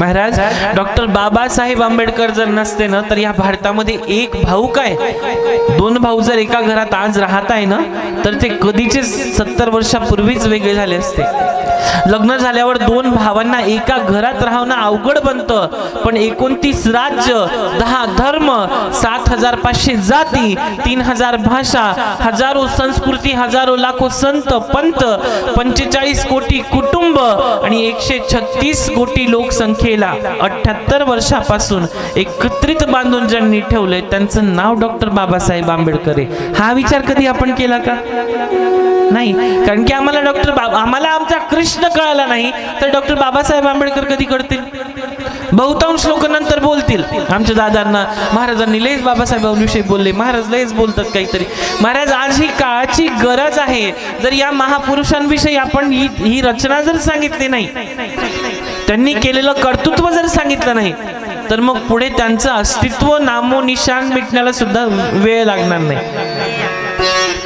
Maharaj doctor Babasaheb Ambedkar जर नसते ना तर या भारतामध्ये एक भाऊ काय? दोन भाऊ जर एका घरात आज राहत आहे ना तर ते कधीचे सत्तर वर्षापूर्वीच वेगळे झाले असते. लग्न झाल्यावर दोन भावांना एका घरात राहणं अवघड बनतं. पण एकोणतीस राज्य दहा धर्म सात हजार पाचशे जाती तीन हजार भाषा हजारो संस्कृती हजारो लाखो संत पंत पंचेचाळीस कोटी कुटुंब आणि एकशे छत्तीस कोटी लोकसंख्येला अठ्याहत्तर वर्षापासून एकत्रित बांधून ज्यांनी ठेवलंय. त्यांचं नाव डॉक्टर बाबासाहेब आंबेडकर आहे. हा विचार कधी आपण केला का? नाही. कारण की आम्हाला डॉक्टर बाबा आम्हाला आमचा कृष्ण कळाला नाही तर डॉक्टर बाबासाहेब आंबेडकर कधी कळतील? बहुतांश लोक नंतर बोलतील. आमच्या दादांना महाराजांनी लयच बाबासाहेबांविषयी बोलले. महाराज लयच बोलतात काहीतरी. महाराज आज ही काळाची गरज आहे. जर या महापुरुषांविषयी आपण ही ही रचना जर सांगितली नाही त्यांनी केलेलं कर्तृत्व जर सांगितलं नाही तर मग पुढे त्यांचं अस्तित्व नामो निशान मिटण्याला सुद्धा वेळ लागणार नाही.